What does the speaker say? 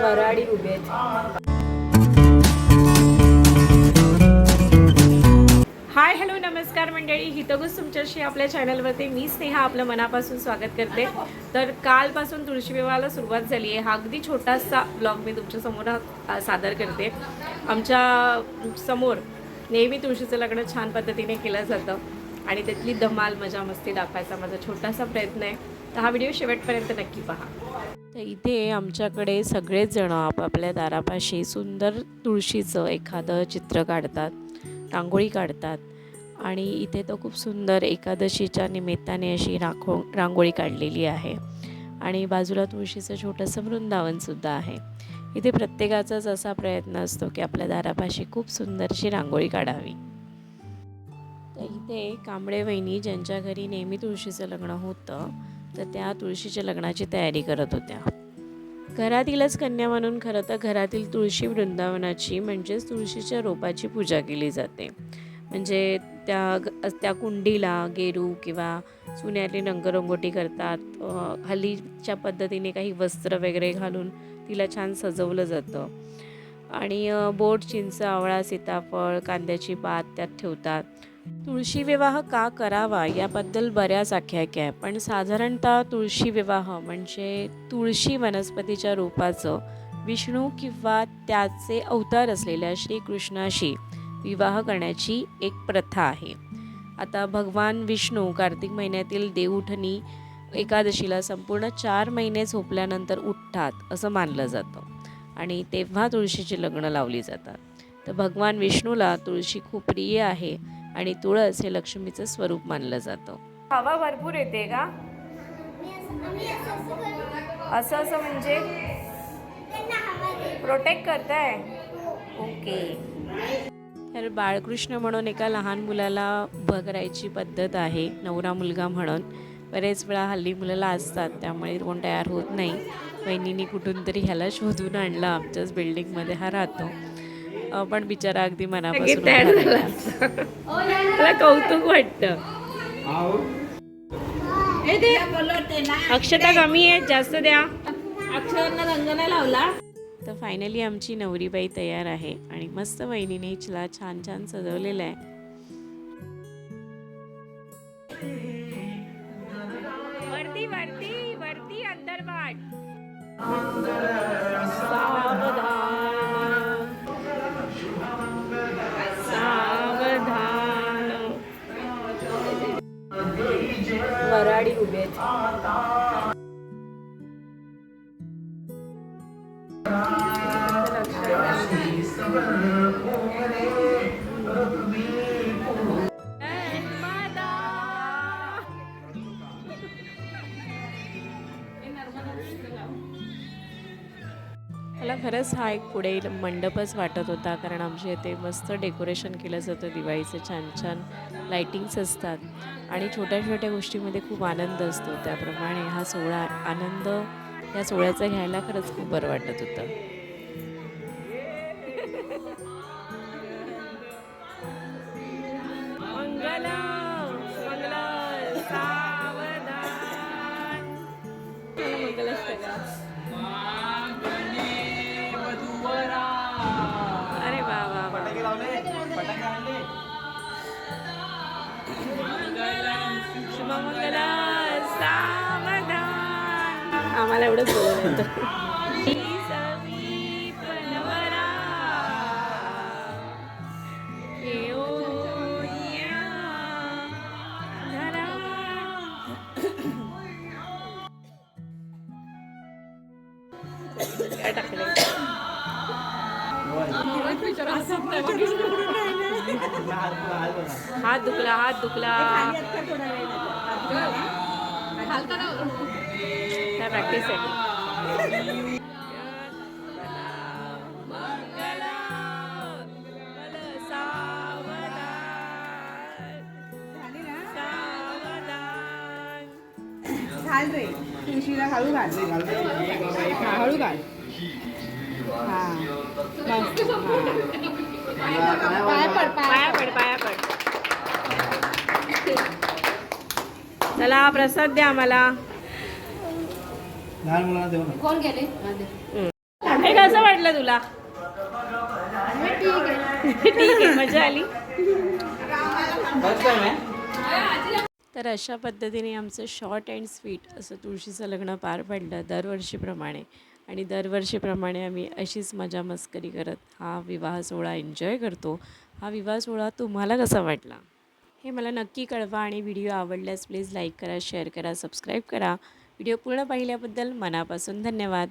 वराडी उभे आहेत. Hi hello नमस्कार मंडळी. हितगुज तुमच्याशी आपल्या चॅनलवरती मी स्नेहा आपलं मनापासून स्वागत करते. तर कालपासून तुळशी विवाहाला सुरुवात झाली आहे. हा अगदी छोटासा ब्लॉग मी तुमच्यासमोर सादर करते. आमच्यासमोर नेहमी तुळशीचं लग्न छान पद्धतीने केलं जातं आणि त्यातली धमाल मजा मस्ती दाखवायचा माझा छोटासा प्रयत्न आहे. तर हा व्हिडिओ शेवटपर्यंत नक्की पहा. तर इथे आमच्याकडे सगळेच जण आपापल्या दारापाशी सुंदर तुळशीचं एखादं चित्र काढतात रांगोळी काढतात. आणि इथे तर खूप सुंदर एकादशीच्या निमित्ताने अशी राखो रांगोळी काढलेली आहे. आणि बाजूला तुळशीचं छोटंसं वृंदावनसुद्धा आहे. इथे प्रत्येकाचाच असा प्रयत्न असतो की आपल्या दारापाशी खूप सुंदरशी रांगोळी काढावी. तर इथे कांबळे वहिनी ज्यांच्या घरी नेहमी तुळशीचं लग्न होतं तर त्या तुळशीच्या लग्नाची तयारी करत होत्या. घरातीलच कन्या म्हणून खरं तर घरातील तुळशी वृंदावनाची म्हणजेच तुळशीच्या रोपाची पूजा केली जाते. म्हणजे त्या ग- त्या कुंडीला गेरू किंवा सुन्याली रंगरंगोटी करतात. हल्लीच्या पद्धतीने काही वस्त्र वगैरे घालून तिला छान सजवलं जातं. आणि बोट चिंच आवळा सीताफळ कांद्याची पात त्यात ठेवतात. तुळशी विवाह का करावा याबद्दल बऱ्याच आख्यायिका आहे पण साधारणतः तुळशी विवाह म्हणजे तुळशी वनस्पतीच्या रूपाचं विष्णू किंवा त्याचे अवतार असलेल्या श्रीकृष्णाशी विवाह करण्याची एक प्रथा आहे. आता भगवान विष्णू कार्तिक महिन्यातील देवउठणी एकादशीला संपूर्ण चार महिने झोपल्यानंतर उठतात असं मानलं जातं. आणि तेव्हा तुळशीची लग्न लावली जातात. तर भगवान विष्णूला तुळशी खूप प्रिय आहे. आणि तुळस हे लक्ष्मीचं स्वरूप मानलं जातं. हवा भरपूर येते का? असं असं म्हणजे? प्रोटेक्ट करताय? ओके तर बाळकृष्ण म्हणून एका लहान मुलाला उभं करायची पद्धत आहे नवरा मुलगा म्हणून. बरेच वेळा हल्ली मुलाला असतात त्यामुळे कोण तयार होत नाही. बहिणीने कुठून तरी ह्याला शोधून आणला आमच्याच बिल्डिंगमध्ये हा राहतो. पण बिचारा अगदी मनापासून. मला कौतुक वाटतं? अक्षता कमी आहे जास्त द्या. अक्षरांना रंग नाही लावला. तर फायनली आमची नवरीबाई तयार आहे आणि मस्त वहिनीने हिला छान छान सजवलेलं आहे. वरती वरती वरती अंतर्वाट. सावधान वराडी उभे आहेत. मला खरंच हा एक पुढे मंडपच वाटत होता कारण आमच्या इथे मस्त डेकोरेशन केलं जातं दिवाळीचं छान छान लाईटिंग्स असतात. आणि छोट्या छोट्या गोष्टीमध्ये खूप आनंद असतो त्याप्रमाणे हा सोहळा आनंद या सोहळ्याचा घ्यायला खरंच खूप बरं वाटत होतं. मंगला! शुभमंगल सावधान आम्हाला एवढंच बोलून येतं हात दुखला हात दुखला. काय प्रॅक्टिस आहे घाल रे. तुळशीला हळू घाल. हा, हळू घाल. मस्त हा. पाय पड पाया पाय पड. पाया पड चला प्रसाद द्या आम्हाला. लहान मुलांना देऊ कोण गेले? हे कसं वाटलं तुला? ठीक आहे मजा आली. तर अशा पद्धतीने आमचं शॉर्ट अँड स्वीट असं तुळशीचं लग्न पार पडलं दरवर्षीप्रमाणे. आणि दरवर्षीप्रमाणे आम्ही अशीच मजा मस्करी करत हा विवाह सोहळा एन्जॉय करतो. हा विवाह सोहळा तुम्हाला कसा वाटला? हे मला नक्की कळवा आणि व्हिडिओ आवडल्यास प्लीज लाईक करा शेअर करा सबस्क्राईब करा. व्हिडिओ पूर्ण पाहिल्याबद्दल मनापासून धन्यवाद.